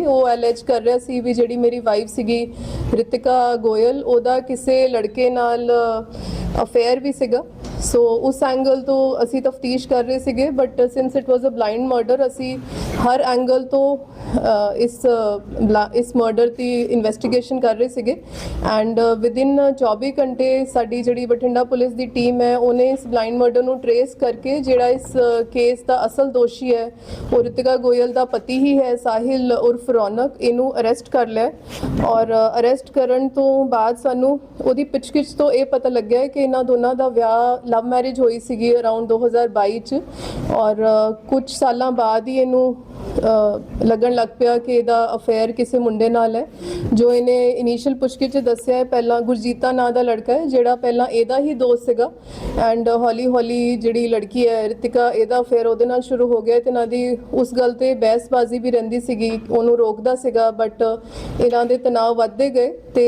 ਉਹ ਐਲੇਜ ਕਰ ਰਿਹਾ ਸੀ ਵੀ ਜਿਹੜੀ ਮੇਰੀ ਵਾਈਫ ਸੀਗੀ, ਰਿਤਿਕਾ ਗੋਇਲ, ਉਹਦਾ ਕਿਸੇ ਲੜਕੇ ਨਾਲ ਅਫੇਅਰ ਵੀ ਸੀਗਾ। ਸੋ ਉਸ ਐਂਗਲ ਤੋਂ ਅਸੀਂ ਤਫਤੀਸ਼ ਕਰ ਰਹੇ ਸੀਗੇ but since it was a blind murder ਅਸੀਂ ਹਰ ਐਂਗਲ ਤੋਂ ਇਸ ਬਲਾ- ਇਸ ਮਰਡਰ ਦੀ ਇਨਵੈਸਟੀਗੇਸ਼ਨ ਕਰ ਰਹੇ ਸੀਗੇ। ਐਂਡ ਵਿਦਿਨ 24 ਘੰਟੇ ਸਾਡੀ ਜਿਹੜੀ ਬਠਿੰਡਾ ਪੁਲਿਸ ਦੀ ਟੀਮ ਹੈ, ਉਹਨੇ ਇਸ ਬਲਾਈਂਡ ਮਰਡਰ ਨੂੰ ਟਰੇਸ ਕਰਕੇ ਜਿਹੜਾ ਇਸ ਕੇਸ ਦਾ ਅਸਲ ਦੋਸ਼ੀ ਹੈ, ਉਹ ਰਿਤਿਕਾ ਗੋਇਲ ਦਾ ਪਤੀ ਹੀ ਹੈ, ਸਾਹਿਲ ਉਰਫ ਰੌਨਕ ਇਹਨੂੰ ਅਰੈਸਟ ਕਰ ਲਿਆ। ਔਰ ਅਰੈਸਟ ਕਰਨ ਤੋਂ ਬਾਅਦ ਸਾਨੂੰ ਉਹਦੀ ਪੁੱਛਗਿੱਛ ਤੋਂ ਇਹ ਪਤਾ ਲੱਗਿਆ ਕਿ ਇਹਨਾਂ ਦੋਨਾਂ ਦਾ ਵਿਆਹ ਲਵ ਮੈਰਿਜ ਹੋਈ ਸੀਗੀ ਅਰਾਊਂਡ 2022 ਚ। ਔਰ ਕੁਝ ਸਾਲਾਂ ਬਾਅਦ ਹੀ ਇਹਨੂੰ ਲੱਗਣ ਲੱਗ ਪਿਆ ਕਿ ਇਹਦਾ ਅਫੇਅਰ ਕਿਸੇ ਮੁੰਡੇ ਨਾਲ ਹੈ, ਜੋ ਇਹਨੇ ਇਨੀਸ਼ੀਅਲ ਪੁੱਛਗਿੱਛ ਦੱਸਿਆ ਹੈ, ਪਹਿਲਾਂ ਗੁਰਜੀਤਾ ਨਾਂ ਦਾ ਲੜਕਾ ਹੈ, ਜਿਹੜਾ ਪਹਿਲਾਂ ਇਹਦਾ ਹੀ ਦੋਸਤ ਸੀਗਾ ਐਂਡ ਹੌਲੀ ਹੌਲੀ ਜਿਹੜੀ ਲੜਕੀ ਹੈ, ਰਿਤਿਕਾ, ਇਹਦਾ ਅਫੇਅਰ ਉਹਦੇ ਨਾਲ ਸ਼ੁਰੂ ਹੋ ਗਿਆ ਤੇ ਇਹਨਾਂ ਦੀ ਉਸ ਗੱਲ ਤੇ ਬਹਿਸਬਾਜ਼ੀ ਵੀ ਰਹਿੰਦੀ ਸੀਗੀ, ਉਹਨੂੰ ਰੋਕਦਾ ਸੀਗਾ ਬਟ ਇਹਨਾਂ ਦੇ ਤਣਾਅ ਵੱਧਦੇ ਗਏ ਤੇ